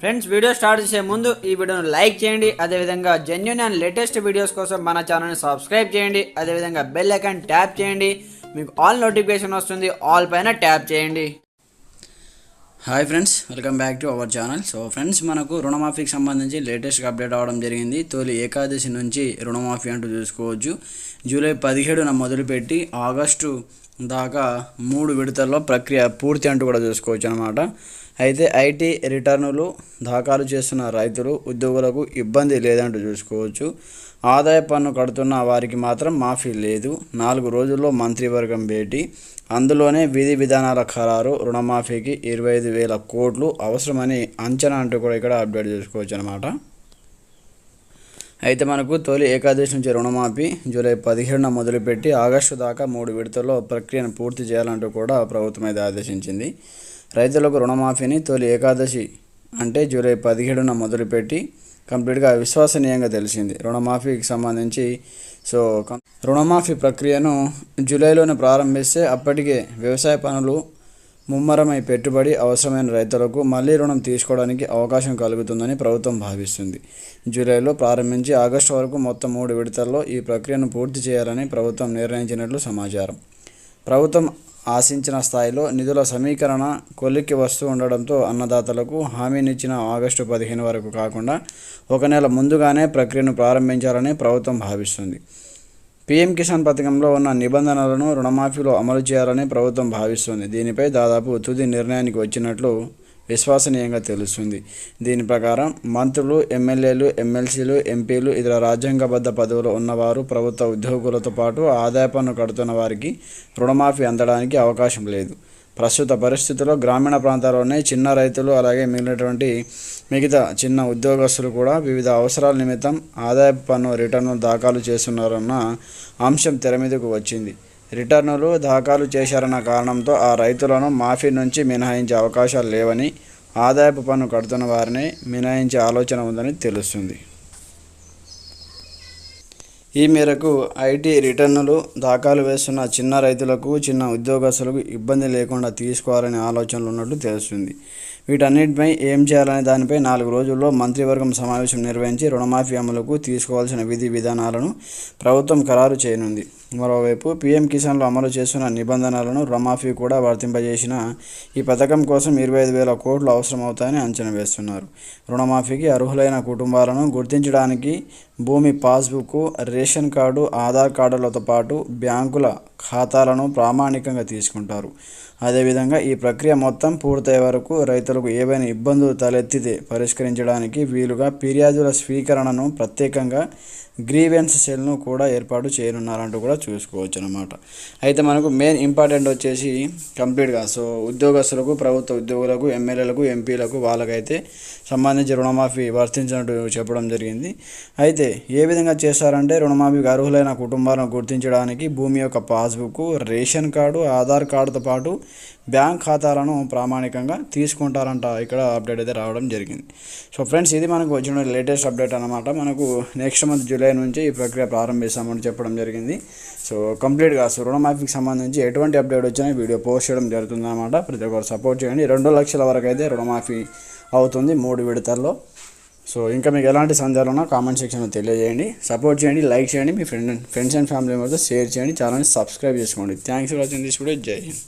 Friends video start చేసే ముందు ఈ వీడియోను లైక్ చేయండి. అదేవిధంగా జెన్యున్ అండ్ లేటెస్ట్ వీడియోస్ కోసం మన ఛానల్ని సబ్స్క్రైబ్ చేయండి. అదేవిధంగా బెల్ ఐకాన్ ట్యాప్ చేయండి. మీకు ఆల్ నోటిఫికేషన్ వస్తుంది. ఆల్ పైన ట్యాప్ చేయండి. Hi friends welcome back to our channel so friends మనకు రుణమాఫీకి సంబంధించి లేటెస్ట్గా అప్డేట్ అవడం జరిగింది. తొలి ఏకాదశి నుంచి రుణమాఫీ అంటూ చూసుకోవచ్చు జూలై పదిహేడున మొదలుపెట్టి ఆగస్టు దాకా మూడు విడతల్లో ప్రక్రియ పూర్తి అంటూ కూడా చూసుకోవచ్చు అనమాట అయితే ఐటీ రిటర్నులు దాఖలు చేస్తున్న రైతులు ఉద్యోగులకు ఇబ్బంది లేదంటూ చూసుకోవచ్చు. ఆదాయ పన్ను కడుతున్న వారికి మాత్రం మాఫీ లేదు. నాలుగు రోజుల్లో మంత్రివర్గం భేటీ. అందులోనే విధి విధానాల ఖరారు రుణమాఫీకి ఇరవై ఐదు వేల కోట్లు అవసరమని అంచనా అంటూ కూడా ఇక్కడ అప్డేట్ చేసుకోవచ్చు అనమాట అయితే మనకు తొలి ఏకాదశి నుంచి రుణమాఫీ జూలై పదిహేడున మొదలుపెట్టి ఆగస్టు దాకా మూడు విడతల్లో ప్రక్రియను పూర్తి చేయాలంటూ కూడా ప్రభుత్వం అయితే ఆదేశించింది. రైతులకు రుణమాఫీని తొలి ఏకాదశి అంటే జూలై పదిహేడున మొదలుపెట్టి కంప్లీట్గా విశ్వసనీయంగా తెలిసింది. రుణమాఫీకి సంబంధించి సో రుణమాఫీ ప్రక్రియను జూలైలోనే ప్రారంభిస్తే అప్పటికే వ్యవసాయ పనులు ముమ్మరమై పెట్టుబడి అవసరమైన రైతులకు మళ్ళీ రుణం తీసుకోవడానికి అవకాశం కలుగుతుందని ప్రభుత్వం భావిస్తుంది. జూలైలో ప్రారంభించి ఆగస్టు వరకు మొత్తం మూడు విడతల్లో ఈ ప్రక్రియను పూర్తి చేయాలని ప్రభుత్వం నిర్ణయించినట్లు సమాచారం. ప్రభుత్వం ఆశించిన స్థాయిలో నిధుల సమీకరణ కొలిక్కి వస్తూ ఉండడంతో అన్నదాతలకు హామీనిచ్చిన ఆగస్టు పదిహేను వరకు కాకుండా ఒక నెల ముందుగానే ప్రక్రియను ప్రారంభించాలని ప్రభుత్వం భావిస్తుంది. పీఎం కిసాన్ పథకంలో ఉన్న నిబంధనలను రుణమాఫీలో అమలు చేయాలని ప్రభుత్వం భావిస్తుంది. దీనిపై దాదాపు తుది నిర్ణయానికి వచ్చినట్లు విశ్వసనీయంగా తెలుస్తుంది. దీని ప్రకారం మంత్రులు ఎమ్మెల్యేలు ఎమ్మెల్సీలు ఎంపీలు ఇతర రాజ్యాంగబద్ధ పదవులు ఉన్నవారు ప్రభుత్వ ఉద్యోగులతో పాటు ఆదాయ పన్ను కడుతున్న వారికి రుణమాఫీ అందడానికి అవకాశం లేదు. ప్రస్తుత పరిస్థితుల్లో గ్రామీణ ప్రాంతాల్లోనే చిన్న రైతులు అలాగే మిగిలినటువంటి మిగతా చిన్న ఉద్యోగస్తులు కూడా వివిధ అవసరాల నిమిత్తం ఆదాయపు పన్ను రిటర్ను దాఖలు చేస్తున్నారన్న అంశం తెర మీదకు వచ్చింది. రిటర్నులు దాఖలు చేశారన్న కారణంతో ఆ రైతులను మాఫీ నుంచి మినహాయించే అవకాశాలు లేవని ఆదాయపు పన్ను కడుతున్న వారిని మినహాయించే ఆలోచన ఉందని తెలుస్తుంది. ఈ మేరకు ఐటీ రిటర్నులు దాఖలు వేస్తున్న చిన్న రైతులకు చిన్న ఉద్యోగస్తులకు ఇబ్బంది లేకుండా తీసుకోవాలనే ఆలోచనలు ఉన్నట్లు తెలుస్తుంది. వీటన్నిటిపై ఏం చేయాలనే దానిపై నాలుగు రోజుల్లో మంత్రివర్గం సమావేశం నిర్వహించి రుణమాఫీ అమలుకు తీసుకోవాల్సిన విధి విధానాలను ప్రభుత్వం ఖరారు చేయనుంది. మరోవైపు పీఎం కిసాన్లో అమలు చేస్తున్న నిబంధనలను రుణమాఫీ కూడా వర్తింపజేసిన ఈ పథకం కోసం ఇరవై ఐదు వేల కోట్లు అవసరమవుతాయని అంచనా వేస్తున్నారు. రుణమాఫీకి అర్హులైన కుటుంబాలను గుర్తించడానికి భూమి పాస్బుక్ రేషన్ కార్డు ఆధార్ కార్డులతో పాటు బ్యాంకుల ఖాతాలను ప్రామాణికంగా తీసుకుంటారు. అదేవిధంగా ఈ ప్రక్రియ మొత్తం పూర్తయ్యే వరకు రైతులకు ఏవైనా ఇబ్బందులు తలెత్తితే పరిష్కరించడానికి వీలుగా ఫిర్యాదుల స్వీకరణను ప్రత్యేకంగా గ్రీవెన్స్ సెల్ను కూడా ఏర్పాటు చేయనున్నారంటూ కూడా చూసుకోవచ్చు అనమాట అయితే మనకు మెయిన్ ఇంపార్టెంట్ వచ్చేసి కంప్లీట్గా సో ఉద్యోగస్తులకు ప్రభుత్వ ఉద్యోగులకు ఎమ్మెల్యేలకు ఎంపీలకు వాళ్ళకైతే సంబంధించి రుణమాఫీ వర్తించినట్టు చెప్పడం జరిగింది. అయితే ఏ విధంగా చేస్తారంటే రుణమాఫీకి అర్హులైన కుటుంబాలను గుర్తించడానికి భూమి యొక్క పాస్బుక్ రేషన్ కార్డు ఆధార్ కార్డుతో పాటు బ్యాంక్ ఖాతాలను ప్రామాణికంగా తీసుకుంటారంట. ఇక్కడ అప్డేట్ అయితే రావడం జరిగింది. సో ఫ్రెండ్స్ ఇది మనకు వచ్చిన లేటెస్ట్ అప్డేట్ అనమాట మనకు నెక్స్ట్ మంత్ జూలై నుంచి ఈ ప్రక్రియ ప్రారంభిస్తామని చెప్పడం జరిగింది. సో కంప్లీట్గా సో రుణమాఫీకి సంబంధించి ఎటువంటి అప్డేట్ వచ్చినా వీడియో పోస్ట్ చేయడం జరుగుతుందన్నమాట. ప్రతి ఒక్కరు సపోర్ట్ చేయండి. రెండు లక్షల వరకు అయితే రుణమాఫీ అవుతుంది మూడు విడతల్లో. సో ఇంకా మీకు ఎలాంటి సందేహాలు ఉన్నా కామెంట్ సెక్షన్లో తెలియజేయండి. సపోర్ట్ చేయండి లైక్ చేయండి. మీ ఫ్రెండ్ ఫ్రెండ్స్ అండ్ ఫ్యామిలీ మెంబర్తో షేర్ చేయండి. ఛానల్ని సబ్స్క్రైబ్ చేసుకోండి. Thanks for watching this video. జై హింద్.